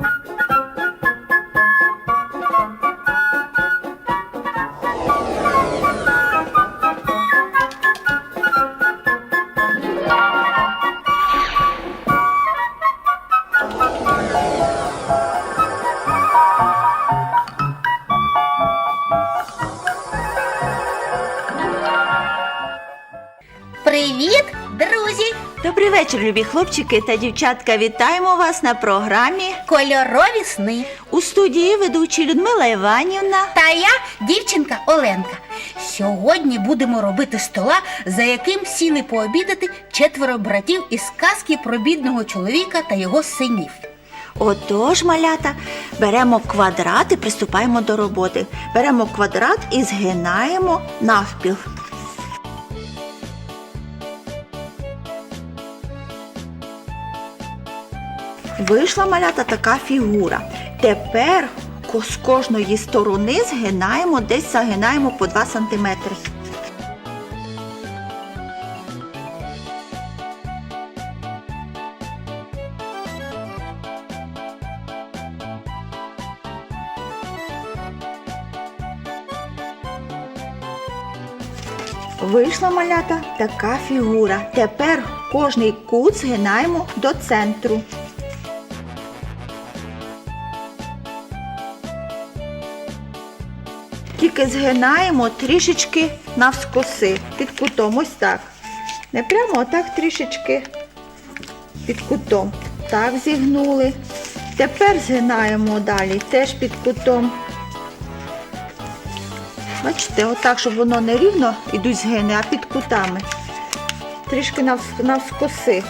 you друзі! Добрий вечір, любі хлопчики та дівчатка. Вітаємо вас на програмі Кольорові сни. у студії ведучі Людмила Іванівна. Та я дівчинка Оленка. Сьогодні будемо робити стола, за яким сіли пообідати четверо братів із казки про бідного чоловіка та його синів. Отож, малята, беремо квадрат і приступаємо до роботи. Беремо квадрат і згинаємо навпіл. Вийшла малята така фігура. Тепер з кожної сторони згинаємо, десь загинаємо по 2 см. Вийшла малята така фігура. Тепер кожний кут згинаємо до центру. Тільки згинаємо трішечки навскоси під кутом. Ось так. Не прямо, а так трішечки під кутом. Так зігнули. Тепер згинаємо далі, теж під кутом. Бачите, отак, щоб воно не рівно йдуть згини, а під кутами. Трішки навскоси.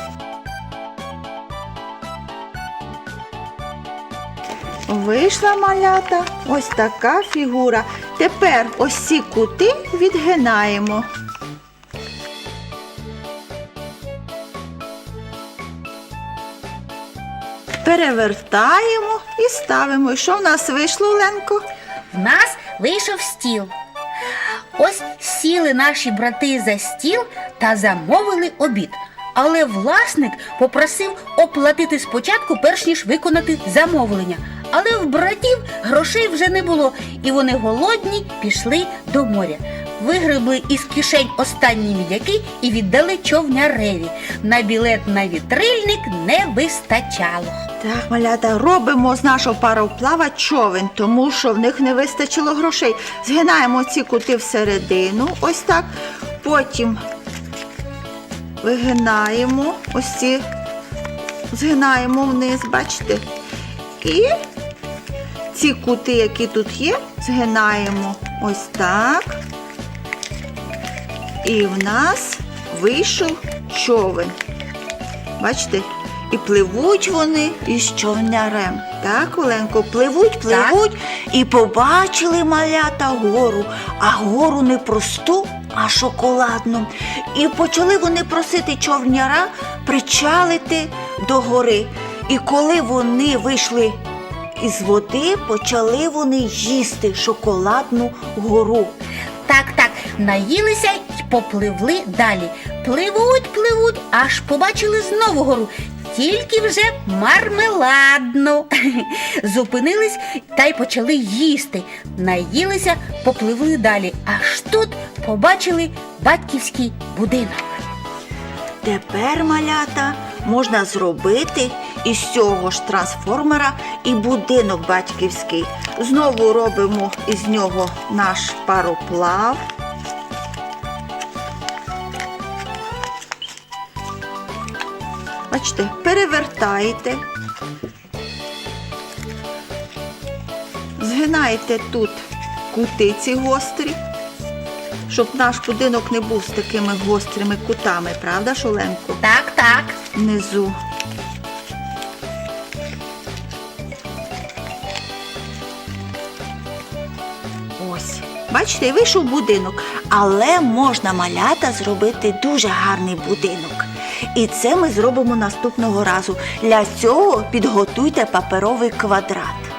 Вийшла малята, ось така фігура. Тепер ось ці кути відгинаємо. Перевертаємо і ставимо. І що в нас вийшло, Оленко? В нас вийшов стіл. Ось сіли наші брати за стіл та замовили обід. Але власник попросив оплатити спочатку, перш ніж виконати замовлення. Але в братів грошей вже не було, і вони голодні пішли до моря. Вигребли із кишень останні мідяки і віддали човняреві. На білет на вітрильник не вистачало. Так, малята, робимо з нашого пароплава човен, тому що в них не вистачило грошей. Згинаємо ці кути всередину, ось так. Потім вигинаємо ось ці, згинаємо вниз, бачите? І ці кути, які тут є, згинаємо ось так. І в нас вийшов човен. Бачите? І пливуть вони із човнярем. Так, Оленко, пливуть, пливуть і побачили малята гору, а гору не просту, а шоколадну. І почали вони просити човняра причалити до гори. І коли вони вийшли із води, почали вони їсти шоколадну гору. Так, так, наїлися й попливли далі. Пливуть, пливуть, аж побачили знову гору. Тільки вже мармеладну. Зупинились та й почали їсти. Наїлися, попливли далі. Аж тут побачили батьківський будинок. Тепер малята можна зробити із цього ж трансформера і будинок батьківський. Знову робимо із нього наш пароплав. Бачите, перевертаєте. Згинаєте тут кутиці гострі, щоб наш будинок не був з такими гострими кутами, правда, Шоленко? Так, так. Внизу. Ось. Бачите, вийшов будинок. Але можна малята зробити дуже гарний будинок. І це ми зробимо наступного разу. Для цього підготуйте паперовий квадрат.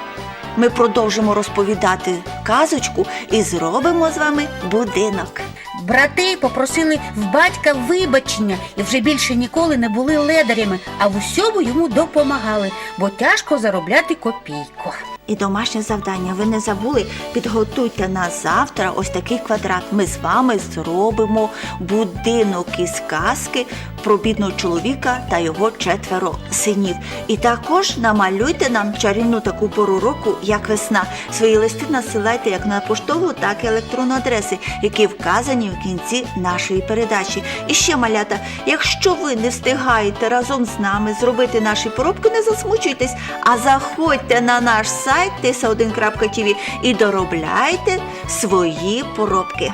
Ми продовжимо розповідати казочку і зробимо з вами будинок. Брати попросили в батька вибачення і вже більше ніколи не були ледарями, а в усьому йому допомагали, бо тяжко заробляти копійку. І домашнє завдання. Ви не забули? Підготуйте на завтра ось такий квадрат. Ми з вами зробимо будинок із казки про бідного чоловіка та його четверо синів. І також намалюйте нам чарівну таку пору року, як весна. Свої листи насилайте як на поштову, так і електронну адреси, які вказані в кінці нашої передачі. І ще малята, якщо ви не встигаєте разом з нами зробити наші поробки, не засмучуйтесь, а заходьте на наш сайт tisa1.tv і доробляйте свої поробки.